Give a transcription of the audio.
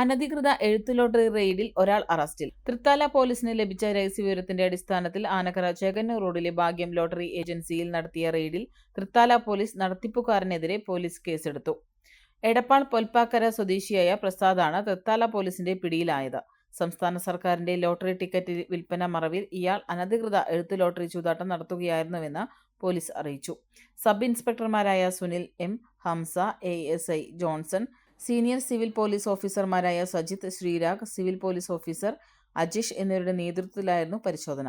അനധികൃത എഴുത്ത് ലോട്ടറി റെയ്ഡിൽ ഒരാൾ അറസ്റ്റിൽ. തൃത്താല പോലീസിന് ലഭിച്ച രഹസ്യവിവരത്തിന്റെ അടിസ്ഥാനത്തിൽ ആനക്കര ചേകന്നൂർ റോഡിലെ ഭാഗ്യം ലോട്ടറി ഏജൻസിയിൽ നടത്തിയ റെയ്ഡിൽ തൃത്താല പോലീസ് നടത്തിപ്പുകാരനെതിരെ പോലീസ് കേസെടുത്തു. എടപ്പാൾ പൊൽപ്പാക്കര സ്വദേശിയായ പ്രസാദാണ് തൃത്താല പോലീസിന്റെ പിടിയിലായത്. സംസ്ഥാന സർക്കാരിന്റെ ലോട്ടറി ടിക്കറ്റ് വിൽപ്പന മറവിൽ ഇയാൾ അനധികൃത എഴുത്ത് ലോട്ടറി ചൂതാട്ടം നടത്തുകയായിരുന്നുവെന്ന് പോലീസ് അറിയിച്ചു. Sub ഇൻസ്പെക്ടർമാരായ Sunil M Hamza A S I Johnson senior civil police ഓഫീസർമാരായ Sajith Sreerag civil police officer Ajeesh എന്നിവരുടെ നേതൃത്വത്തിലായിരുന്നു പരിശോധന.